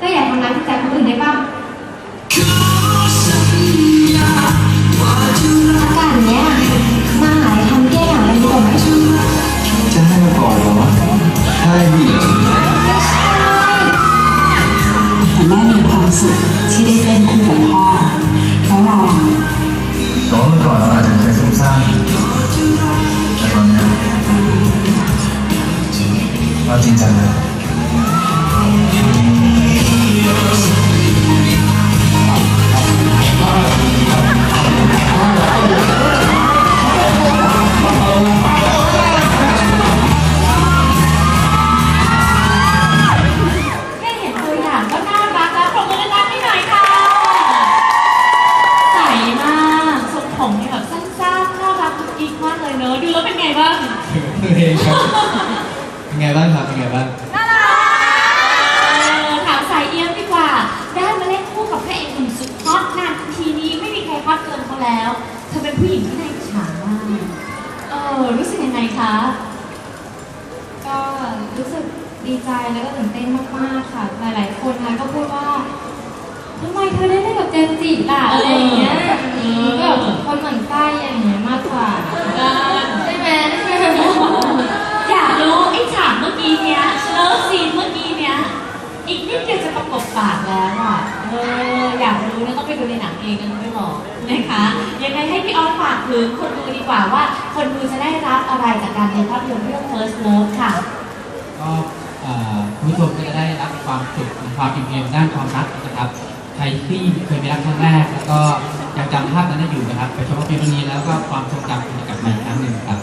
ก็อย่าทำร้ายจิตใจคนอื่นได้บ้างอากาศเนี้ยมาหายทำแก้อย่างไรดีกว่าไหมจะให้มาก่อนเหรอใช่ดิแม่มีความสุขที่ได้เล่นคู่กับพ่อแล้วเราแต่ว่าเมื่อก่อนเราอาจจะเคยซุ่มซ่ามแต่ตอนเนี้ยเราจริงจังเล น่ารักกุ๊กกิ๊กมากเลยเนอะดูแล้วเป็นไงบ้าง ตัวเองครับเป็นไงบ้างครับเป็นไงบ้างน่ารักเออถามสายเอี้ยมดีกว่า ได้มาเล่นคู่กับพระเอกหนุ่มสุดฮอตนานทีนี้ไม่มีใครฮอตเกินเขาแล้ว เธอเป็นผู้หญิงที่น่าอิจฉามากเออรู้สึกยังไงคะ ก็รู้สึกดีใจแล้วก็ตื่นเต้นมากๆค่ะ หลายๆคนนะก็พูดว่าทำไมเธอได้เล่นกับเจมส์จิล่ะอะไรอย่างเงี้ยเออ ก็แบบคนเหมือนใต้อย่างเงี้ยมากกว่าใช่ไหม อยากรู้ไอ้ฉากเมื่อกี้เนี้ยเลิฟซีนเมื่อกี้เนี้ย อีกนิดเดียวจะประ กบปากแล้วอะเอออยากรู้นะต้องไปดูในหนังเองนะไม่บอกนะคะยังไงให้พี่ออฟฝากถึงคนดูดีกว่าว่า คนดูจะได้รับอะไรจากการดูภาพยนตร์เรื่อง First Love ค่ะก็เอ่อคุณผู้ชมก็จะได้รับความสุขความอิ่มเอมด้านความรักนะครับใครที่เคยมีรักครั้งแรก แล้วก็ยังจำภาพนั้นได้อยู่นะครับ ไปชมภาพยนตร์เรื่องนี้แล้วก็ความทรงจำจะกลับมาอีกครั้งหนึ่งครับ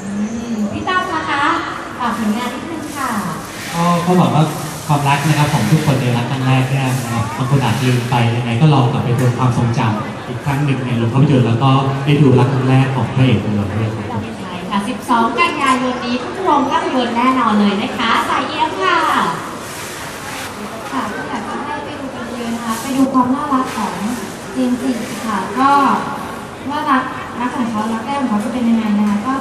อืมพี่ตั้มนะคะฝากผลงานนิดนึงค่ะก็เขาบอกว่า ความรักนะครับของทุกคนในรักครั้งแรกเนี่ยนะครับบางคนอาจลืมไปยังไงก็ลองกลับไปทวนความทรงจำอีกครั้งหนึ่งในโรงภาพยนตร์แล้วก็ได้ดูรักครั้งแรกของพระเอกของเราด้วยครับใช่ค่ะ 12 กันยายนนี้ทุกโรงภาพยนตร์แน่นอนเลยนะคะสายเอี้ยมค่ะค่ะก็อยากจะให้ไปดูกันเยอนะคะไปดูความน่ารักของเจมส์จิค่ะก็ว่ารักรักของเขารักแรกของเขาจะเป็นยังไงนะคะก็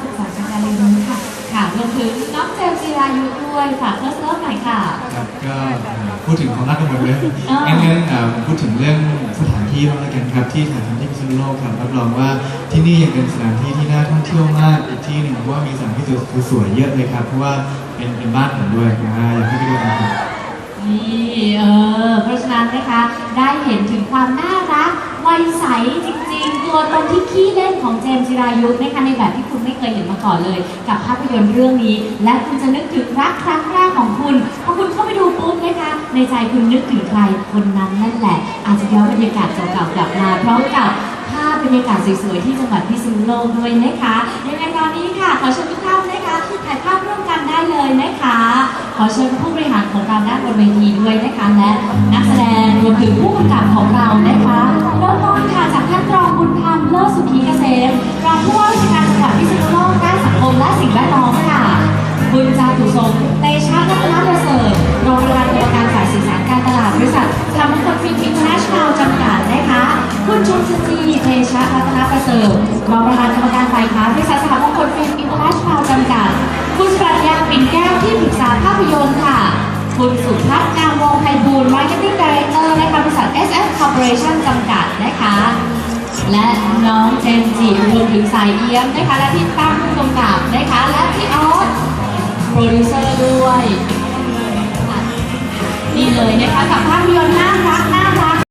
รายุด้วยฝากเพิ่มเติมหน่อยค่ะ ครับก็เอ่อพูดถึงความรักกันหมดเลยอ่างั้งั้นงั้นเอ่อผมพูดถึงเรื่องสถานที่บ้างแล้วกันครับที่ถ่ายทำที่พิษณุโลกครับรับรองว่าที่นี่ยังเป็นสถานที่ที่น่าท่องเที่ยวมากอีกที่หนึ่งเพราะว่ามีสถานที่สวยๆเยอะเลยครับเพราะว่าเป็นเป็นบ้านผมด้วยนะอยากให้ไปดูกันครับ นี่เออเพราะฉะนั้นนะคะได้เห็นถึงความน่ารักวัยใสจริงๆ ตัวตนที่ขี้เล่นของเจมส์จิรายุนะคะในแบบที่คุณไม่เคยเห็นมาก่อนเลย กับภาพยนตร์เรื่องนี้ และคุณจะนึกถึงรักครั้งแรกของคุณพอคุณเข้าไปดูปุ๊บนะคะ ในใจคุณนึกถึงใครคนนั้นนั่นแหละ อาจจะย้อนบรรยากาศเก่าๆกลับมาพร้อมกับภาพบรรยากาศสวยๆที่จังหวัดพิษณุโลกด้วยนะคะยังไงตอนนี้ค่ะขอเชิญทุกท่านนะคะถ่ายภาพร่วมกันได้เลยนะคะ ขอเชิญผู้บริหารของเราด้านบนเวทีด้วยนะคะและนักแสดงรวมถึง คุณชุนสจีเตชะรัตนประเสริฐรองประธานกรรมการฝ่ายค้านบริษัทสหมงคลฟิล์มอินเตอร์เนชั่นแนลจำกัด คุณปรัชญาปิ่นแก้วที่ปรึกษาภาพยนตร์ค่ะ คุณสุพัฒน์นามวงไพบูลย์ Marketing Director นะคะบริษัท SF Corporation จำกัดนะคะ และน้องเจมส์จิรวมถึงสายเอี้ยมนะคะและพี่ตั้มผู้กำกับนะคะและพี่ออสโปรดิวเซอร์ด้วยนี่เลยนะคะกับภาพยนตร์น่า